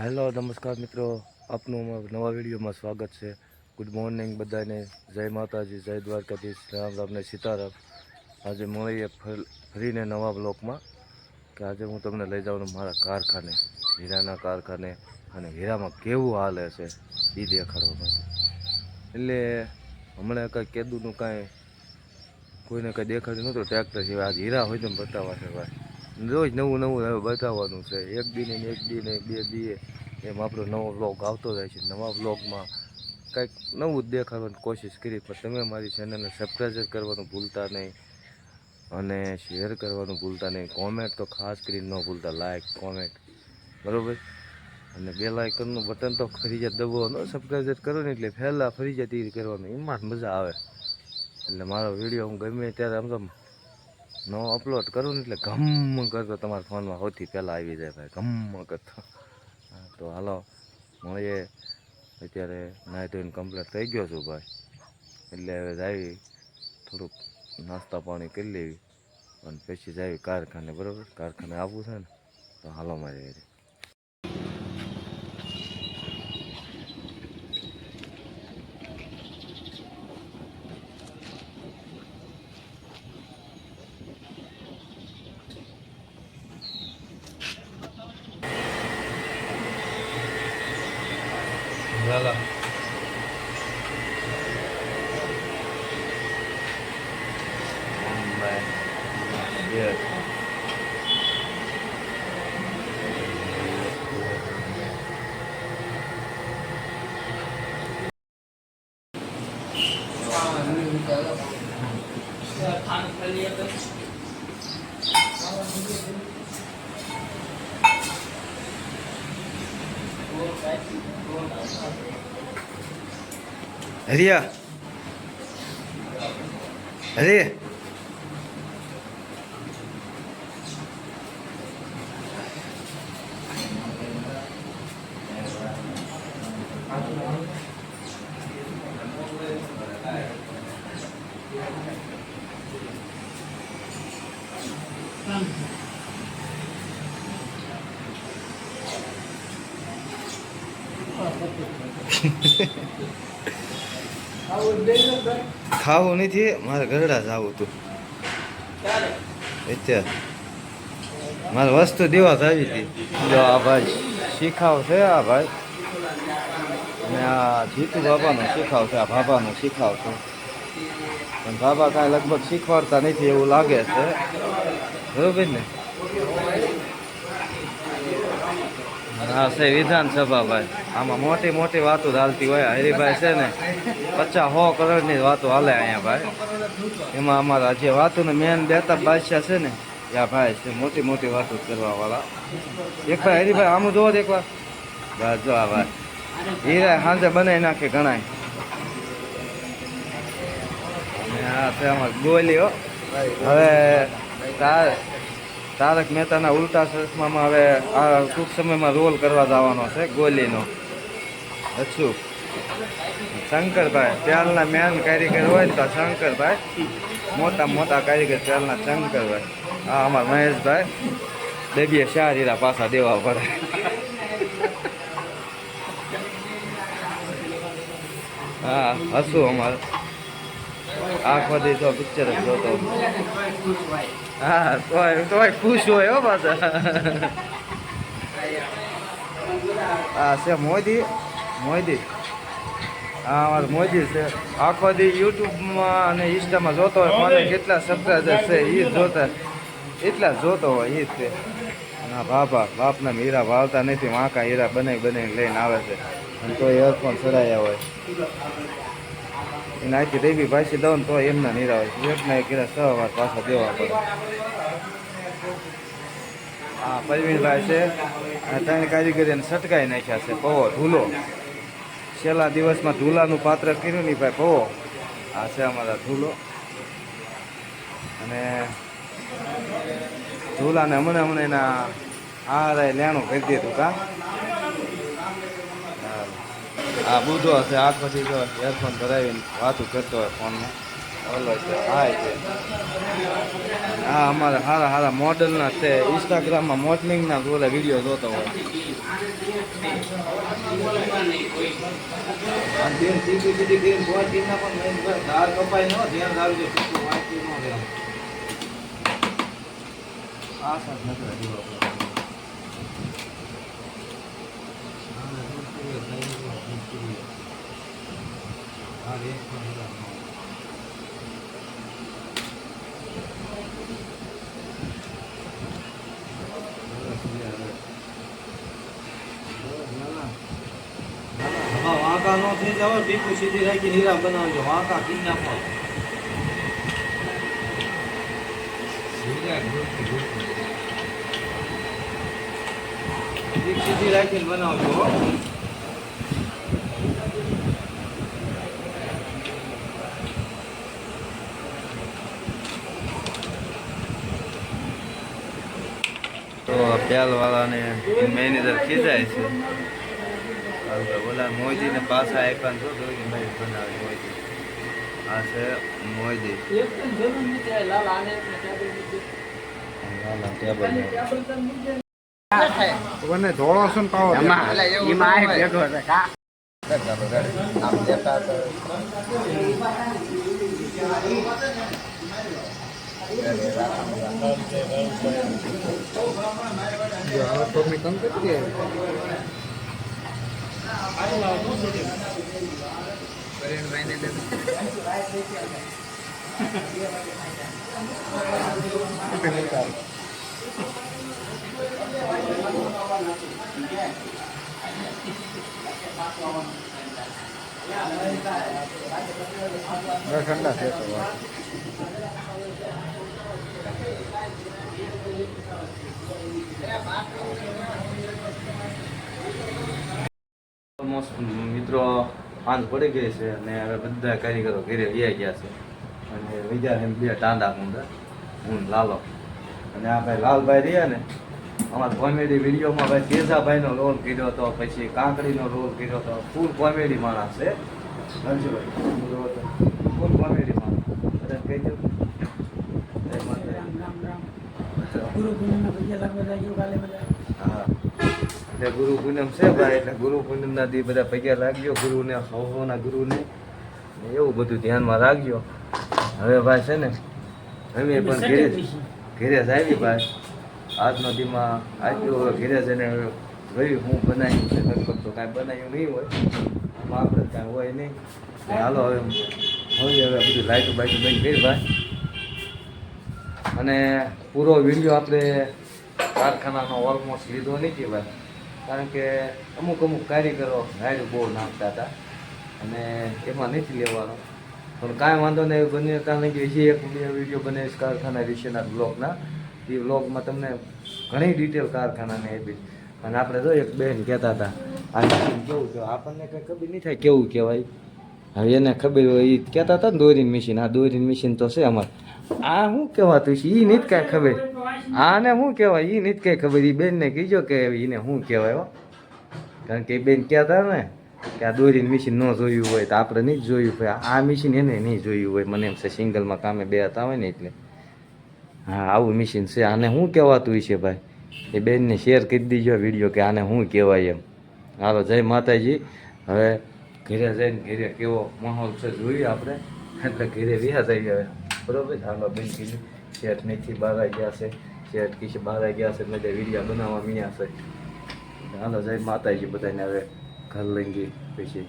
Hello, નમસ્કાર મિત્રો. આપનું નવા વિડીયોમાં સ્વાગત છે. ગુડ મોર્નિંગ બધાને. જય માતાજી, જય દ્વારકાધીશ. રામ રામ ને સીતારામ. આજે મળીએ ફરીને નવા બ્લોકમાં, કે આજે હું તમને લઈ જાઉં મારા કારખાને, હીરાના કારખાને, અને હીરામાં કેવું હાલે છે એ દેખાડવા માટે. એટલે હમણાં કંઈ કેદુનું કાંઈ કોઈને કંઈ દેખાડ્યું નહોતું, ટ્રેક્ટર સિવાય. આજ હીરા હોય તો બતાવવા છે ભાઈ. રોજ નવું નવું હવે બતાવવાનું છે. એક બી ને એક દીને બે દીએ એમ આપણો નવો બ્લોગ આવતો જાય છે. નવા બ્લોગમાં કંઈક નવું જ દેખાડવાની કોશિશ કરી. પણ તમે મારી ચેનલને સબસ્ક્રાઈબ કરવાનું ભૂલતા નહીં અને શેર કરવાનું ભૂલતા નહીં. કોમેન્ટ તો ખાસ કરીને ન ભૂલતા. લાઇક કોમેન્ટ બરાબર? અને બે લાઇકનનું બટન તો ફરજિયાત દબાવવાનું. સબસ્ક્રાઈબ કરો ને એટલે પહેલાં ફરજિયાત એ કરવાનું. એમાં મજા આવે. એટલે મારો વીડિયો હું ગમે ત્યારે આમ તો નો અપલોડ કરું ને એટલે ગમ કરતો તમારા ફોનમાં સૌથી પહેલાં આવી જાય ભાઈ, ગમ કરતો. તો હાલો, મળીએ. અત્યારે નાહી ધોઈને કમ્પ્લીટ થઈ ગયો છું ભાઈ. એટલે હવે જાવી, થોડુંક નાસ્તા પાણી કરી લેવી. અને પછી જાવી કારખાને, બરાબર? કારખાને આવવું છે ને, તો હાલો મારે હરિયા હરે ખાવું નથી, મારે ગરડા જવું તું. અત્યારે. મારે વસ્તુ દેવા જ આવી હતી. જો આ ભાઈ શીખાવ છે, આ ભાઈ. અને આ જીતુ બાબાનો શીખાવ છે, આ બાબાનો શીખાવ છે. પણ બાબા કાંઈ લગભગ શીખવાડતા નથી એવું લાગે છે. બરોબર ને? આ છે વિધાનસભા ભાઈ. આમાં મોટી મોટી વાતો ચાલતી હોય, હરિભાઈ છે ને, પચાસ સો કરોડની વાતો હાલે અહીંયા ભાઈ. એમાં અમારા જે વાતોને મેન બેતા બાદશાહ છે ને યા ભાઈ છે, મોટી મોટી વાતો કરવા વાળા એક ભાઈ, હરિભાઈ, આમ જોવો તો એક વાર બસ જો આ ભાઈ. હીરા સાંજે બનાવી નાખે ગણાય હા છે અમાર હો. હવે તાર તારક મહેતાના ઉલટા ચશ્મામાં હવે આ ટૂંક સમયમાં રોલ કરવા જવાનો છે, ગોલીનો. અચૂક શંકરભાઈ ત્યારના મેન કારીગર હોય ને તો શંકરભાઈ, મોટા મોટા કારીગર ત્યારના શંકરભાઈ. આ અમારા મહેશભાઈ. ડબીએ ચાર હીરા પાછા દેવા પડે. હા, હસું અમારે. આખો દી તો પિક્ચર જ જોતો. હા, તોય તોય ખુશ હોય હો પાછા. હા છે મોદી મોદી. હા અમારે મોદી છે. આખો દી યુટ્યુબમાં અને ઇન્સ્ટામાં જોતો હોય, મને કેટલા સબસ્ક્રાઈબર છે એ જોતા. એટલા જોતો હોય એ જ છે. ના, બાપા, બાપના હીરા વાવતા નથી, વાંકા હીરા બનાવી બનાવીને લઈને આવે છે. અને તો ઇયરફોન ચડાયા હોય. એને આખી દેવી ભાષી દઉં તો એમના નીરા હોય એકના એક હીરા છ વાર પાછા દેવા પડે. હા પરવીનભાઈ છે. આ ત્રણ કારીગરીને સટકાઈ નાખ્યા છે. પવો, ધૂલો. છેલ્લા દિવસમાં ધૂલાનું પાત્ર કર્યું નહીં ભાઈ, પવો. આ છે અમારા ધૂલો. અને ધૂલાને હમણાં હમણાં એના આ લેણું કરી દીધું કા? આ બુધો હશે આખો પછી તો એરફોન ભરાવીને વાતું કરતો હોય ફોનમાં. ઓલો છે હાય છે. આ અમારા સારા સારા મોડલના છે. ઇન્સ્ટાગ્રામમાં મોડલિંગના ઓલા વીડિયો જોતો હોય. આ સાથ રહ્યું આપણે. આને શું કરીએ? કઈ નહીં, શું કરીએ? આ એક પણ નથી રાખવાનો. બસ, લે, હવે. બસ, ના, ના. હા વાંકા નો થઈ જાવ ટીપુ સીધી રાખી હીરા બનાવજો વાંકા કી નાખો સીધી રાખીને બનાવજો હો. તો પહેલવાળાને મેનેજર ખીજાય છે. ઓલા મોદીને પાછા આપ્યા ને શું કે મેં બનાવી મોદી આ છે મોદી મને ધોળો છે હવે તો મેં કમ કરી દે હવે ઠંડા છે તો વાત. મિત્રો પાંચ પડી ગઈ છે અને હવે બધા કારીગરો ઘેરે વ્યા ગયા છે. અને બીજા બે ટાંડા કુંડા હું લાલો. અને આ ભાઈ લાલભાઈ રહ્યા ને, અમારા કોમેડી વિડીયોમાં ભાઈ તેજાભાઈનો રોલ કર્યો હતો, પછી કાંકડીનો રોલ કર્યો હતો. ફૂલ કોમેડી માણસ છે. ફૂલ કોમેડી માણસ. કહી દઉં જય માતાજી. હા. એટલે ગુરુ પૂનમ છે ભાઈ એટલે ગુરુ પૂનમના દી બધા પૈયા લાગજો ગુરુને સૌના ગુરુને. ને એવું બધું ધ્યાનમાં રાખજો. હવે ભાઈ છે ને અમે પણ ઘેરે ઘેરે આવી ભાઈ. આજનો દીમાં આટલું હવે ઘેરે જઈને જોયું હું બનાવ્યું છે લગભગ તો કાંઈ બનાવ્યું નહીં હોય. આપણે કાંઈ હોય નહીં. હાલો હવે હવે હવે બધું લાઈટું બાઈટું બંધ કરી ભાઈ. અને પૂરો વીડિયો આપણે કારખાનાનો ઓલમોસ્ટ લીધો નહીં કહેવાય કારણ કે અમુક અમુક કારીગરો રાયડું બહુ નાખતા હતા અને એમાં નથી લેવાનો. પણ કાંઈ વાંધો નહીં બન્યો કારણ કે હજી એક બે વીડિયો બને કારખાના વિશેના બ્લોગના એ બ્લોગમાં તમને ઘણી ડિટેલ કારખાનાને આપી અને આપણે જો એક બેન કહેતા હતા, આ કેવું કે આપણને કંઈ ખબર નહીં થાય કેવું કહેવાય. હવે એને ખબર હોય એ કહેતા હતા ને દોરીન મશીન આ દોરીન મશીન તો છે અમારે. આ શું કહેવાતું છે? એ નથી કાંઈ ખબર. આને શું કહેવાય? એ નીત કાંઈ ખબર. એ બેનને કીજો કે એને શું કહેવાય હો. કારણ કે બેન કહેતા ને કે આ દોરીને મિશીન ન જોયું હોય તો આપણે નહીં જોયું હોય. આ મિશીન એને નહીં જોયું હોય. મને એમ છે સિંગલમાં કામે બે હતા હોય ને એટલે. હા, આવું મિશીન છે. આને શું કહેવાતું છે ભાઈ? એ બેનને શેર કરી દીજો વીડિયો કે આને શું કહેવાય એમ. હાલો, જય માતાજી. હવે ઘરે જઈને ઘરે કેવો માહોલ છે જોઈએ આપણે? એટલે ઘરે વ્યાજ આવી હવે. બરોબર? હાલો, બેન કીધું, શેઠ નથી બહાર ગયા છે. શેઠ કીશે બહાર ગયા છે એટલે વિડિયા બનાવવા મીયા છે. હાલો, જય માતાજી બધાને, હવે ઘર લઈ ગઈ પછી.